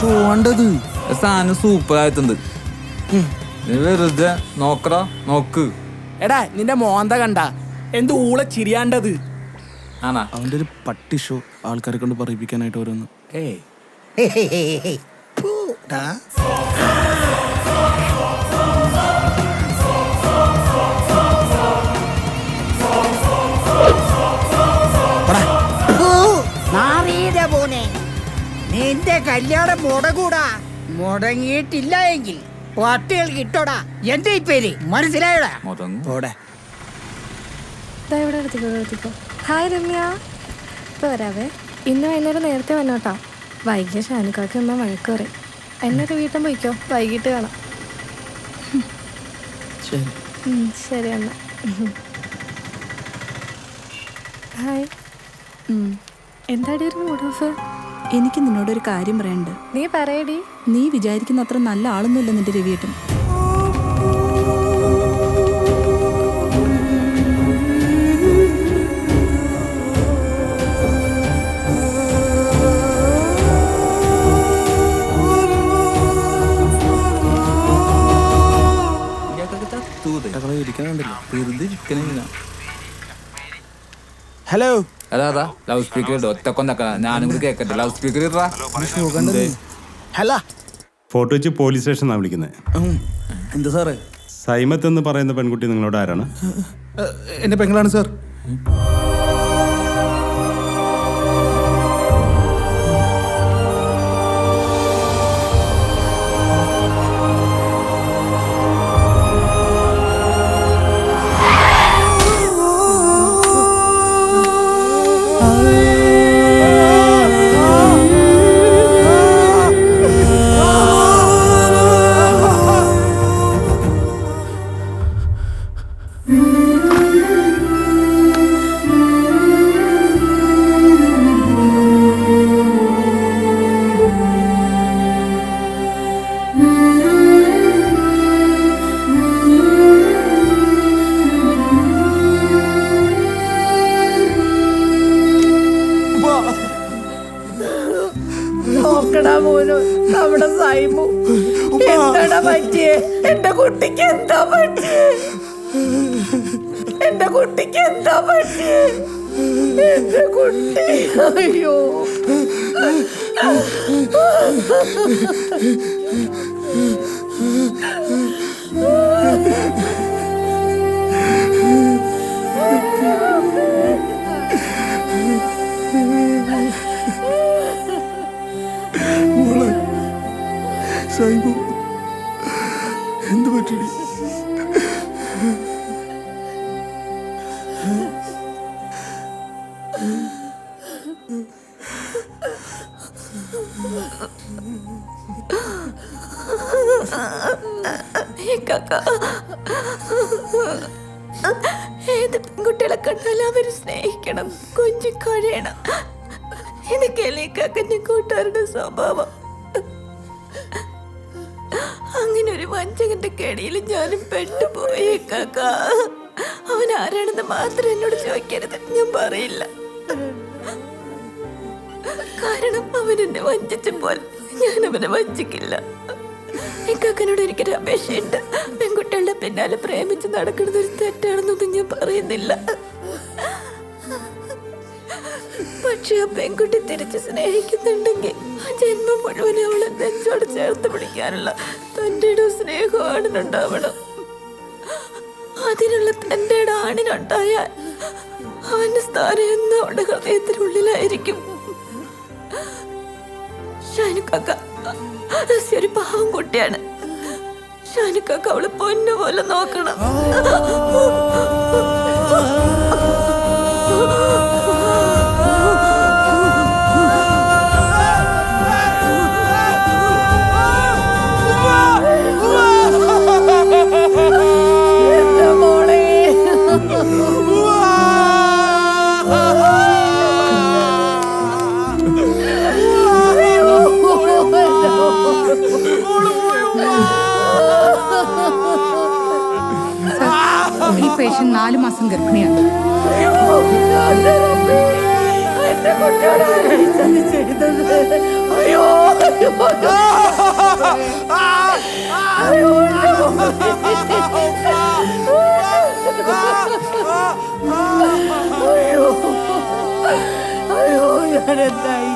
ചിരിയാണ്ടത് സാധനം സൂപ്പർ ആയിട്ടുണ്ട്. നീ വെറുതെ നോക്കടാ നോക്ക്. എടാ നിന്റെ മോന്ത കണ്ട. എന്ത് ഊള ചിരിയാണ്ടത്? ആണാ. അവന്റെ ഒരു പട്ടി ഷോ ആൾക്കാരെ കൊണ്ട് പറയിപ്പിക്കാനായിട്ട് ഓരോന്ന്. ഏയ്. നിന്റെ കല്യാണം മുടങ്ങൂടാ മുടങ്ങിയിട്ടില്ല എങ്കിൽ പട്ടികൾ കിട്ടോടാ എന്റെ ഈ പേര്? മനസ്സിലായടാ? പോടെ. ഇവിടെ എടുത്തിക്കോ ഇവിടെ എടുത്തിക്കോ. ഹായ് രമ്യ. ഇപ്പോൾ വരാവേ. ഇന്ന് വൈകുന്നേരം നേരത്തെ വന്നോട്ടാ. വൈകിയ ഷാനുക്കാക്ക് അമ്മ വഴക്ക് പറയും. എന്നൊക്കെ വീട്ടിൽ പോയിക്കോ. വൈകിട്ട് കാണാം. ശരി. അമ്മ ശരി എന്നാ ഹായ്. എന്താടി ഒരു മൂഡ് ഓഫ്? എനിക്ക് നിന്നോടൊരു കാര്യം പറയണ്ട് നീ പറയടി. നീ വിചാരിക്കുന്ന അത്ര നല്ല ആളൊന്നുമില്ല നിന്റെ രവിയേട്ടൻ. ഹലോ അതാ അതാ ലൗഡ് സ്പീക്കർ ഒറ്റ ഒറ്റക്കൊന്നക്ക ഞാനും കൂടി കേക്കട്ടെ. ലൗഡ് സ്പീക്കർ ഇട്ടാ ഹലോ. ഫോട്ടോ വെച്ച് പോലീസ് സ്റ്റേഷനാണ് വിളിക്കുന്നത് എന്താ സാറേ? സൈമത്ത് എന്ന് പറയുന്ന പെൺകുട്ടി നിങ്ങളോട് ആരാണ്? എന്റെ പെങ്ങളാണ് സാർ. നോക്കടാ പോലും നമ്മുടെ സൈമു എന്താടാ പറ്റിയേ? എന്റെ കുട്ടിക്ക് എന്താ പറ്റിയേ? എന്റെ കുട്ടിക്ക് എന്താ പറ്റിയേ? എന്റെ കുട്ടി. അയ്യോ. സൈബു എന്ത് പറ്റി? ഏത് പെൺകുട്ടികളെ കണ്ടാലും അവർ സ്നേഹിക്കണം കൊഞ്ചി കഴിയണം ഇതൊക്കെയല്ലേ കാക്കന്റെ കൂട്ടുകാരുടെ സ്വഭാവം? ഒരു വഞ്ചകന്റെ കെടിയിൽ ഞാനും പെട്ടുപോയി കാക്ക. അവൻ ആരാണെന്ന് മാത്രം എന്നോട് ചോദിക്കരുത്. ഞാൻ പറയില്ല. കാരണം അവൻ എന്നെ വഞ്ചിച്ചപ്പോൾ ഞാൻ അവനെ വഞ്ചിക്കില്ല. ഇക്കാക്കനോട് ഒരിക്കലും അപേക്ഷയുണ്ട്. പെൺകുട്ടികളുടെ പിന്നാലെ പ്രേമിച്ച് നടക്കുന്നത് ഒരു തെറ്റാണെന്നൊന്നും ഞാൻ പറയുന്നില്ല. പക്ഷെ ആ പെൺകുട്ടി തിരിച്ച് സ്നേഹിക്കുന്നുണ്ടെങ്കിൽ ആ ജന്മം മുഴുവൻ അവളെ നെഞ്ചോട് ചേർത്ത് പിടിക്കാനുള്ള തന്റെ സ്നേഹം ആണിനുണ്ടാവണം. അതിനുള്ള തന്റെ ആണിനുണ്ടായാൽ അവന്റെ സ്ഥാനം എന്നും അവളുടെ ഹൃദയത്തിനുള്ളിലായിരിക്കും. ഷാനുക്കാക്ക ഒരു പാവം കുട്ടിയാണ്. ഷാനുക്കാക്ക അവളെ പൊന്നു പോലെ നോക്കണം. പേഷ്യൻ നാല് മാസം ഗർഭിണിയാണ് അയ്യോ ഞാൻ എന്തായി